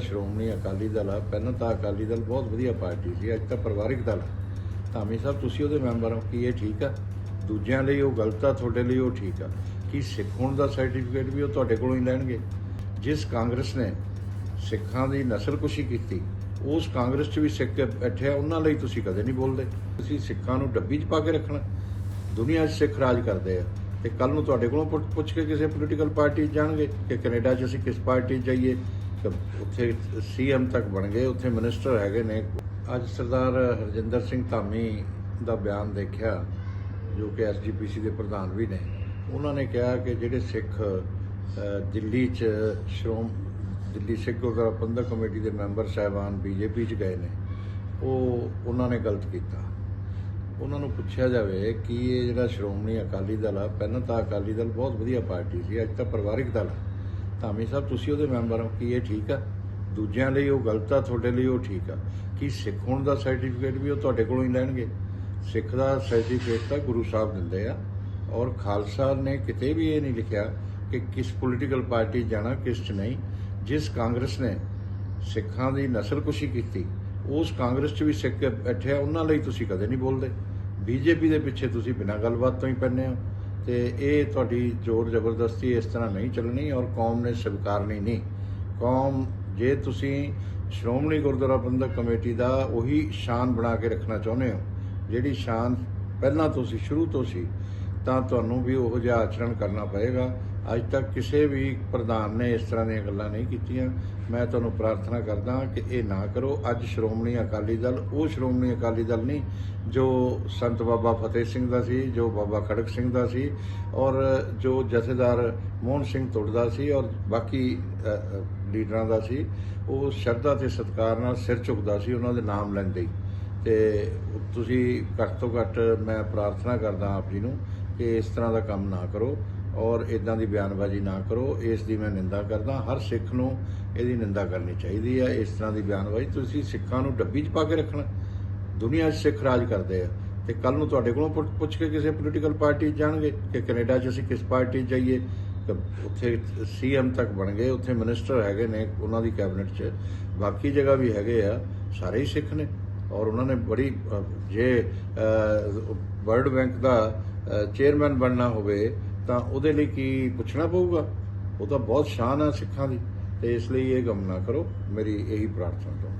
ਸ਼੍ਰੋਮਣੀ ਅਕਾਲੀ ਦਲ ਆ, ਪਹਿਲਾਂ ਤਾਂ ਅਕਾਲੀ ਦਲ ਬਹੁਤ ਵਧੀਆ ਪਾਰਟੀ ਸੀ, ਅੱਜ ਤਾਂ ਪਰਿਵਾਰਿਕ ਦਲ ਆ। ਧਾਮੀ ਸਾਹਿਬ, ਤੁਸੀਂ ਉਹਦੇ ਮੈਂਬਰ ਹੋ ਕੀ ਇਹ ਠੀਕ ਆ? ਦੂਜਿਆਂ ਲਈ ਉਹ ਗਲਤ ਆ, ਤੁਹਾਡੇ ਲਈ ਉਹ ਠੀਕ ਆ। ਕਿ ਸਿੱਖ ਹੋਣ ਦਾ ਸਰਟੀਫਿਕੇਟ ਵੀ ਉਹ ਤੁਹਾਡੇ ਕੋਲੋਂ ਹੀ ਲੈਣਗੇ? ਜਿਸ ਕਾਂਗਰਸ ਨੇ ਸਿੱਖਾਂ ਦੀ ਨਸਲਕੁਸ਼ੀ ਕੀਤੀ, ਉਸ ਕਾਂਗਰਸ 'ਚ ਵੀ ਸਿੱਖ ਬੈਠੇ ਆ, ਉਹਨਾਂ ਲਈ ਤੁਸੀਂ ਕਦੇ ਨਹੀਂ ਬੋਲਦੇ। ਤੁਸੀਂ ਸਿੱਖਾਂ ਨੂੰ ਡੱਬੀ 'ਚ ਪਾ ਕੇ ਰੱਖਣਾ। ਦੁਨੀਆ 'ਚ ਸਿੱਖ ਰਾਜ ਕਰਦੇ ਆ ਤੇ ਕੱਲ ਨੂੰ ਤੁਹਾਡੇ ਕੋਲੋਂ ਪੁੱਛ- ਪੁੱਛ ਕੇ ਕਿਸੇ ਪੋਲੀਟੀਕਲ ਪਾਰਟੀ 'ਚ ਜਾਣਗੇ ਕਿ ਕੈਨੇਡਾ 'ਚ ਅਸੀਂ ਕਿਸ ਪਾਰਟੀ 'ਚ ਜਾਈਏ ਉੱਥੇ ਸੀਐਮ ਤੱਕ ਬਣ ਗਏ, ਉੱਥੇ ਮਿਨਿਸਟਰ ਹੈਗੇ ਨੇ। ਅੱਜ ਸਰਦਾਰ ਹਰਜਿੰਦਰ ਸਿੰਘ ਧਾਮੀ ਦਾ ਬਿਆਨ ਦੇਖਿਆ, ਜੋ ਕਿ ਐਸਜੀਪੀਸੀ ਦੇ ਪ੍ਰਧਾਨ ਵੀ ਨੇ। ਉਹਨਾਂ ਨੇ ਕਿਹਾ ਕਿ ਜਿਹੜੇ ਸਿੱਖ ਦਿੱਲੀ 'ਚ ਸ਼੍ਰੋਮ, ਦਿੱਲੀ ਸਿੱਖ ਗੁਰਦੁਆਰਾ ਪ੍ਰਬੰਧਕ ਕਮੇਟੀ ਦੇ ਮੈਂਬਰ ਸਾਹਿਬਾਨ ਬੀਜੇਪੀ 'ਚ ਗਏ ਨੇ, ਉਹ ਉਹਨਾਂ ਨੇ ਗਲਤ ਕੀਤਾ। ਉਹਨਾਂ ਨੂੰ ਪੁੱਛਿਆ ਜਾਵੇ ਕਿ ਇਹ ਜਿਹੜਾ ਸ਼੍ਰੋਮਣੀ ਅਕਾਲੀ ਦਲ ਆ, ਪਹਿਲਾਂ ਤਾਂ ਅਕਾਲੀ ਦਲ ਬਹੁਤ ਵਧੀਆ ਪਾਰਟੀ ਸੀ, ਅੱਜ ਤਾਂ ਪਰਿਵਾਰਿਕ ਦਲ ਆ। ਧਾਮੀ ਸਾਹਿਬ, ਤੁਸੀਂ ਉਹਦੇ ਮੈਂਬਰ ਹੋ ਕਿ ਇਹ ਠੀਕ ਆ? ਦੂਜਿਆਂ ਲਈ ਉਹ ਗਲਤ ਆ, ਤੁਹਾਡੇ ਲਈ ਉਹ ਠੀਕ ਆ। ਕਿ ਸਿੱਖ ਹੋਣ ਦਾ ਸਰਟੀਫਿਕੇਟ ਵੀ ਉਹ ਤੁਹਾਡੇ ਕੋਲੋਂ ਹੀ ਲੈਣਗੇ? ਸਿੱਖ ਦਾ ਸਰਟੀਫਿਕੇਟ ਤਾਂ ਗੁਰੂ ਸਾਹਿਬ ਦਿੰਦੇ ਆ। ਔਰ ਖਾਲਸਾ ਨੇ ਕਿਤੇ ਵੀ ਇਹ ਨਹੀਂ ਲਿਖਿਆ ਕਿ ਕਿਸ ਪੋਲੀਟੀਕਲ ਪਾਰਟੀ 'ਚ ਜਾਣਾ, ਕਿਸ 'ਚ ਨਹੀਂ। ਜਿਸ ਕਾਂਗਰਸ ਨੇ ਸਿੱਖਾਂ ਦੀ ਨਸਲਕੁਸ਼ੀ ਕੀਤੀ, ਉਸ ਕਾਂਗਰਸ 'ਚ ਵੀ ਸਿੱਖ ਬੈਠੇ ਆ, ਉਹਨਾਂ ਲਈ ਤੁਸੀਂ ਕਦੇ ਨਹੀਂ ਬੋਲਦੇ। ਬੀਜੇਪੀ ਦੇ ਪਿੱਛੇ ਤੁਸੀਂ ਬਿਨਾਂ ਗੱਲਬਾਤ ਤੋਂ ਹੀ ਪੈਂਦੇ ਹੋ। ਤੇ ਇਹ ਤੁਹਾਡੀ ਜ਼ੋਰ ਜ਼ਬਰਦਸਤੀ ਇਸ ਤਰ੍ਹਾਂ ਨਹੀਂ ਚੱਲਣੀ ਔਰ ਕੌਮ ਨੇ ਸਵੀਕਾਰਨੀ ਨਹੀਂ। ਕੌਮ, ਜੇ ਤੁਸੀਂ ਸ਼੍ਰੋਮਣੀ ਗੁਰਦੁਆਰਾ ਪ੍ਰਬੰਧਕ ਕਮੇਟੀ ਦਾ ਉਹੀ ਸ਼ਾਨ ਬਣਾ ਕੇ ਰੱਖਣਾ ਚਾਹੁੰਦੇ ਹੋ, ਜਿਹੜੀ ਸ਼ਾਨ ਪਹਿਲਾਂ ਤੋਂ ਸੀ, ਸ਼ੁਰੂ ਤੋਂ ਸੀ, ਤਾਂ ਤੁਹਾਨੂੰ ਵੀ ਉਹੋ ਜਿਹਾ ਆਚਰਣ ਕਰਨਾ ਪਏਗਾ। ਅੱਜ ਤੱਕ ਕਿਸੇ ਵੀ ਪ੍ਰਧਾਨ ਨੇ ਇਸ ਤਰ੍ਹਾਂ ਦੀਆਂ ਗੱਲਾਂ ਨਹੀਂ ਕੀਤੀਆਂ। ਮੈਂ ਤੁਹਾਨੂੰ ਪ੍ਰਾਰਥਨਾ ਕਰਦਾ ਕਿ ਇਹ ਨਾ ਕਰੋ। ਅੱਜ ਸ਼੍ਰੋਮਣੀ ਅਕਾਲੀ ਦਲ, ਉਹ ਸ਼੍ਰੋਮਣੀ ਅਕਾਲੀ ਦਲ ਨਹੀਂ, ਜੋ ਸੰਤ ਬਾਬਾ ਫਤਿਹ ਸਿੰਘ ਦਾ ਸੀ, ਜੋ ਬਾਬਾ ਖੜਕ ਸਿੰਘ ਦਾ ਸੀ, ਔਰ ਜੋ ਜਥੇਦਾਰ ਮੋਹਨ ਸਿੰਘ ਤੁੜਦਾ ਸੀ, ਔਰ ਬਾਕੀ ਲੀਡਰਾਂ ਦਾ ਸੀ, ਉਹ ਸ਼ਰਧਾ ਤੇ ਸਤਿਕਾਰ ਨਾਲ ਸਿਰ ਝੁਕਦਾ ਸੀ, ਉਹਨਾਂ ਦੇ ਨਾਮ ਲੈਂਦੇ ਹੀ। ਤੇ ਤੁਸੀਂ ਘੱਟ ਤੋਂ ਘੱਟ ਮੈਂ ਪ੍ਰਾਰਥਨਾ ਕਰਦਾ ਆਪ ਜੀ ਨੂੰ ਕਿ ਇਸ ਤਰ੍ਹਾਂ ਦਾ ਕੰਮ ਨਾ ਕਰੋ। ਔਰ ਇਦਾਂ ਦੀ ਬਿਆਨਬਾਜ਼ੀ ਨਾ ਕਰੋ। ਇਸ ਦੀ ਮੈਂ ਨਿੰਦਾ ਕਰਦਾ। ਹਰ ਸਿੱਖ ਨੂੰ ਇਹਦੀ ਨਿੰਦਾ ਕਰਨੀ ਚਾਹੀਦੀ ਹੈ। ਇਸ ਤਰ੍ਹਾਂ ਦੀ ਬਿਆਨਬਾਜ਼ੀ ਤੁਸੀਂ ਸਿੱਖਾਂ ਨੂੰ ਡੱਬੀ 'ਚ ਪਾ ਕੇ ਰੱਖਣਾ। ਦੁਨੀਆ 'ਚ ਸਿੱਖ ਰਾਜ ਕਰਦੇ ਆ। ਤੇ ਕੱਲ ਨੂੰ ਤੁਹਾਡੇ ਕੋਲੋਂ ਪੁੱਛ- ਪੁੱਛ ਕੇ ਕਿਸੇ ਪੋਲੀਟੀਕਲ ਪਾਰਟੀ 'ਚ ਜਾਣਗੇ ਕਿ ਕੈਨੇਡਾ 'ਚ ਅਸੀਂ ਕਿਸ ਪਾਰਟੀ 'ਚ ਜਾਈਏ। ਤੇ ਉੱਥੇ ਸੀਐਮ ਤੱਕ ਬਣ ਗਏ ਉੱਥੇ ਮਿਨਿਸਟਰ ਹੈਗੇ ਨੇ ਉਹਨਾਂ ਦੀ ਕੈਬਨਿਟ 'ਚ। ਬਾਕੀ ਜਗ੍ਹਾ ਵੀ ਹੈਗੇ ਆ। ਸਾਰੇ ਹੀ ਸਿੱਖ ਨੇ। ਔਰ ਉਹਨਾਂ ਨੇ ਬੜੀ ਜੇ ਵਰਲਡ ਬੈਂਕ ਦਾ ਚੇਅਰਮੈਨ ਬਣਨਾ ਹੋਵੇ ਤਾਂ ਉਹਦੇ ਲਈ ਕੀ ਪੁੱਛਣਾ ਪਊਗਾ? ਉਹ ਤਾਂ ਬਹੁਤ ਸ਼ਾਨ ਆ ਸਿੱਖਾਂ ਦੀ, ਤੇ ਇਸ ਲਈ ਇਹ ਗਮਨਾ ਕਰੋ, ਮੇਰੀ ਇਹੀ ਪ੍ਰਾਰਥਨਾ ਤੋਂ।